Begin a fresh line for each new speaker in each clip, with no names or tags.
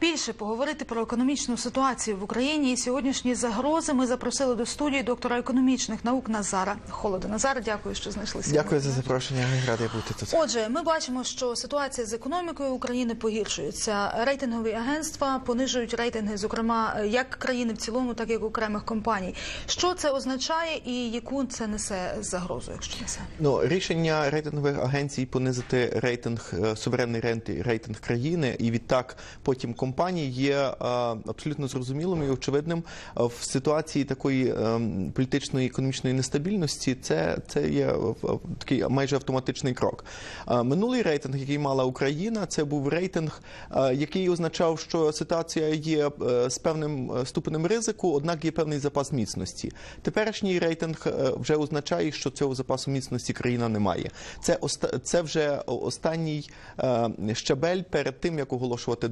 Більше поговорити про економічну ситуацію в Україні і сьогоднішні загрози ми запросили до студії доктора економічних наук Назара Холода. Назар, дякую, що знайшлися.
Дякую за запрошення. Радий бути тут.
Отже, ми бачимо, що ситуація з економікою України погіршується. Рейтингові агентства понижують рейтинги, зокрема як країни в цілому, так і окремих компаній. Що це означає і яку це несе загрозу, якщо несе?
Ну рішення рейтингових агенцій понизити рейтинг е, суверенний рейтинг країни, і відтак потім компаній є е, абсолютно зрозумілим і очевидним Е, в ситуації такої е, політичної економічної нестабільності. Це, це є такий майже автоматичний крок. Минулий рейтинг, який мала Україна, це був рейтинг, який означав, що ситуація є з певним ступенем ризику, однак є певний запас міцності. Теперішній рейтинг вже означає, що цього запасу міцності країна не має. Це це вже останній щабель перед тим, як оголошувати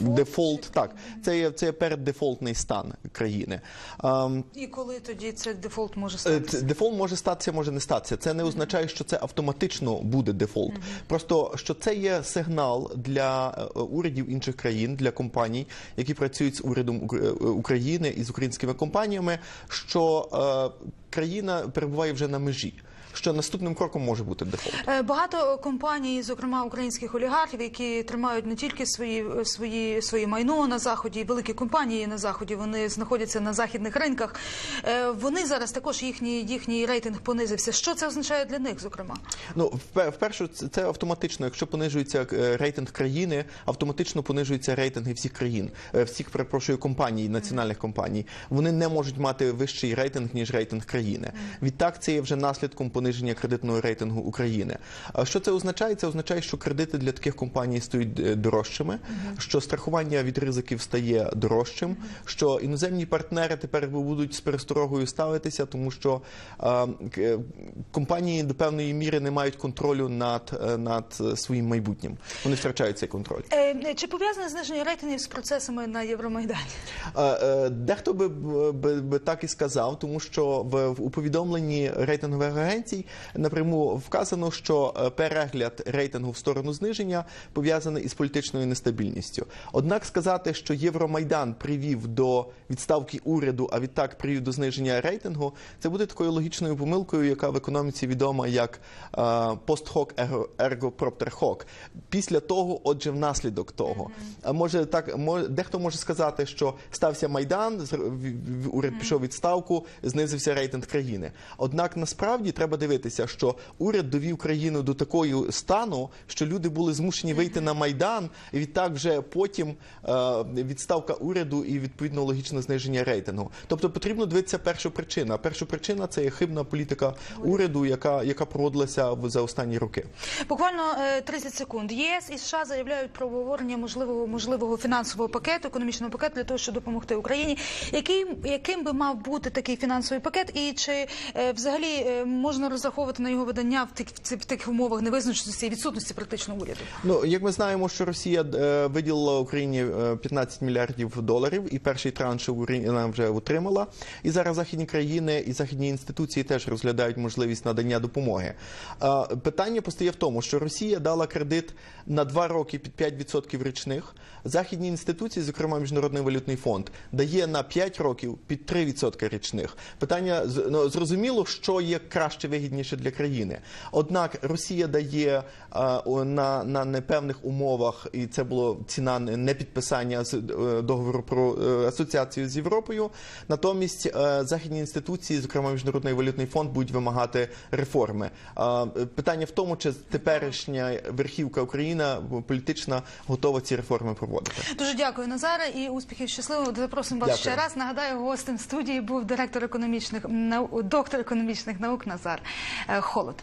дефолт. Так, це є це є переддефолтний стан країни. Ем,
І коли тоді цей дефолт може
Е,
статися?
Дефолт може статися, може не статися. Це не означає, що це автоматично буде дефолт. Просто що це є сигнал для е, урядів інших країн, для компаній, які працюють з урядом е, України і з українськими компаніями, що е, країна перебуває вже на межі. Що наступним кроком може бути дефолт.
Е, Багато компаній, зокрема українських олігархів, які тримають не тільки свої свої свої майно на заході, великі компанії на заході, вони знаходяться на західних ринках. Е, Вони зараз також їхній їхній рейтинг понизився. Що це означає для них, зокрема?
Ну, вперше це автоматично. Якщо понижується е, рейтинг країни, автоматично понижуються рейтинги всіх країн, всіх перепрошую компаній, національних компаній. Вони не можуть мати вищий рейтинг ніж рейтинг країни. Відтак це є вже наслідком пониження кредитного рейтингу України. А що це означає? Це означає, що кредити для таких компаній стають е, дорожчими, що страхування від ризиків стає дорожчим, що іноземні партнери тепер будуть з пересторогою ставитися, тому що е, е, компанії до певної міри не мають контролю над, е, над своїм майбутнім. Вони втрачають цей контроль.
Е, Чи пов'язане зниження рейтингів з процесами на Євромайдані?
Е, е, Дехто би, би, би так і сказав, тому що в, в у повідомленні рейтингових агенцій напряму вказано, що е, перегляд рейтингу в сторону зниження пов'язаний із політичною нестабільністю. Однак сказати, що Євромайдан привів до відставки уряду, а відтак привів до зниження рейтингу, це буде такою логічною помилкою, яка в економіці відома як пост хок ерго хок. Після того, отже, внаслідок того. А може так, дехто може сказати, що стався майдан, уряд пішов відставку, знизився рейтинг країни. Однак насправді треба дивитися, що уряд довів країну до такої стану, що люди були змушені вийти на майдан, і відтак вже потім е, відставка уряду і відповідно логічне зниження рейтингу. Тобто потрібно дивитися першу причину. Перша причина це є хибна політика уряду, яка, яка проводилася за останні роки.
Буквально е, 30 секунд. ЄС і США заявляють про обговорення можливого можливого фінансового пакету, економічного пакету для того, щоб допомогти Україні. Який яким би мав бути такий фінансовий пакет, і чи е, взагалі е, можна розраховувати на його видання в тих в тих умовах невизначеності і відсутності практично уряду?
Ну, як ми знаємо, що Росія е, виділила Україні е, 15 мільярдів доларів, і перший транш Україна вже отримала. І зараз західні країни і західні інституції теж розглядають можливість надання допомоги. Е, питання постає в тому, що Росія дала кредит на 2 роки під 5% річних. Західні інституції, зокрема Міжнародний валютний фонд, дає на 5 років під 3% річних. Питання ну, зрозуміло, що є краще вигідніше для країни. Однак Росія дає е, на, на непевних умовах, і це було ціна не підписання е, договору про е, асоціацію з Європою. Натомість західні інституції, зокрема Міжнародний валютний фонд, будуть вимагати реформи. Питання в тому, чи теперішня верхівка Україна політична готова ці реформи проводити.
Дуже дякую, Назаре, і успіхів щасливо. Запросимо вас
Дякую.
ще раз. Нагадаю, гостем студії був директор економічних нау- доктор економічних наук Назар Холод.